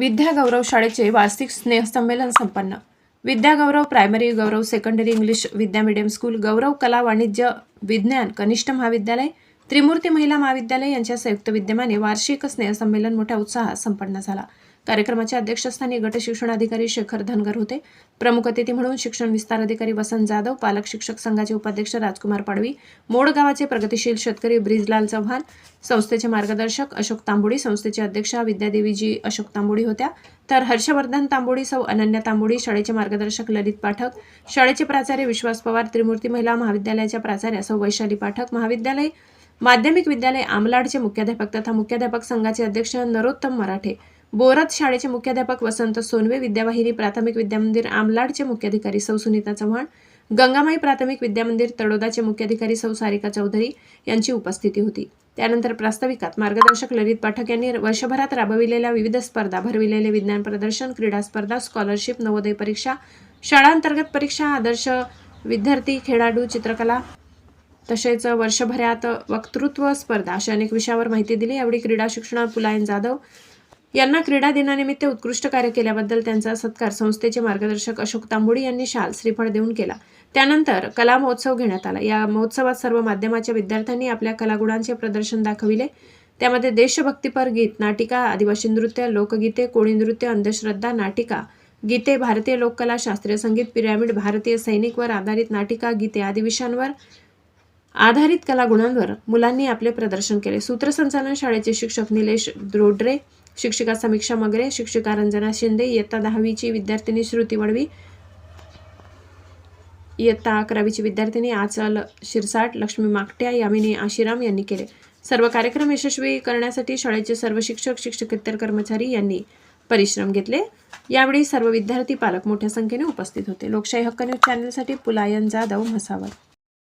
विद्यागौरव शाळेचे वार्षिक स्नेहसंमेलन संपन्न. Vidyagaurav primary Gaurav secondary English Vidya medium school Gaurav कला वाणिज्य विज्ञान कनिष्ठ महाविद्यालय त्रिमूर्ती महिला महाविद्यालय यांच्या संयुक्त विद्यमाने वार्षिक स्नेहसंमेलन मोठ्या उत्साहात संपन्न झाला. कार्यक्रमाच्या अध्यक्षस्थानी गट शिक्षणाधिकारी शेखर धनगर होते. प्रमुख अतिथी म्हणून शिक्षण विस्तार अधिकारी वसंत जाधव पालक शिक्षक संघाचे उपाध्यक्ष राजकुमार पाडवी मोड गावाचे प्रगतिशील शेतकरी ब्रिजलाल चव्हाण संस्थेचे मार्गदर्शक अशोक तांबोडी संस्थेचे अध्यक्षा विद्यादेवीजी अशोक तांबोडी होत्या. तर हर्षवर्धन तांबोडी सौ अनन्या तांबोडी शाळेचे मार्गदर्शक ललित पाठक शाळेचे प्राचार्य विश्वास पवार त्रिमूर्ती महिला महाविद्यालयाच्या प्राचार्य सौ वैशाली पाठक महाविद्यालय माध्यमिक विद्यालय आमलाडचे मुख्याध्यापक तथा मुख्याध्यापक संघाचे अध्यक्ष नरोत्तम मराठे बोरात शाळेचे मुख्याध्यापक वसंत सोनवे विद्यावाहिनी प्राथमिक विद्यामंदिर आमलाडचे मुख्याधिकारी सौ सुनीता चव्हाण गंगामाई प्राथमिक विद्यामंदिर तळोदाचे मुख्याधिकारी सौ सारिका चौधरी यांची उपस्थिती होती. त्यानंतर प्रास्ताविकात मार्गदर्शक ललित पाठक यांनी वर्षभरात राबविलेल्या विविध स्पर्धा भरविलेले विज्ञान प्रदर्शन क्रीडा स्पर्धा स्कॉलरशिप नवोदय परीक्षा शाळांतर्गत परीक्षा आदर्श विद्यार्थी खेळाडू चित्रकला तसेच वर्षभरात वक्तृत्व स्पर्धा अशा अनेक विषयावर माहिती दिली. यावेळी क्रीडा शिक्षण पुलायन जाधव यांना क्रीडा दिनानिमित्त उत्कृष्ट कार्य केल्याबद्दल त्यांचा सत्कार संस्थेचे मार्गदर्शक अशोक तांबोडी यांनी शाल श्रीफळ देऊन केला. त्यानंतर कला महोत्सव घेण्यात आला. या महोत्सवात सर्व माध्यमाच्या विद्यार्थ्यांनी आपल्या कलागुणांचे प्रदर्शन दाखविले. त्यामध्ये देशभक्तीपर गीत नाटिका आदिवासी नृत्य लोकगीते कोळी नृत्य अंधश्रद्धा नाटिका गीते भारतीय लोककला शास्त्रीय संगीत पिरॅमिड भारतीय सैनिकवर आधारित नाटिका गीते आदी विषयांवर आधारित कलागुणांवर मुलांनी आपले प्रदर्शन केले. सूत्रसंचालन शाळेचे शिक्षक निलेश द्रोड्रे शिक्षिका समीक्षा मगरे शिक्षिका रंजना शिंदे इयत्ता दहावीची विद्यार्थिनी श्रुती वडवी इयत्ता अकरावीची विद्यार्थिनी आचल शिरसाट लक्ष्मी माकट्या यामिनी आशिराम यांनी केले. सर्व कार्यक्रम यशस्वी करण्यासाठी शाळेचे सर्व शिक्षक शिक्षकेतर कर्मचारी यांनी परिश्रम घेतले. यावेळी सर्व विद्यार्थी पालक मोठ्या संख्येने उपस्थित होते. लोकशाही हक्क न्यूज चॅनलसाठी पुलायन जाधव म्हसावत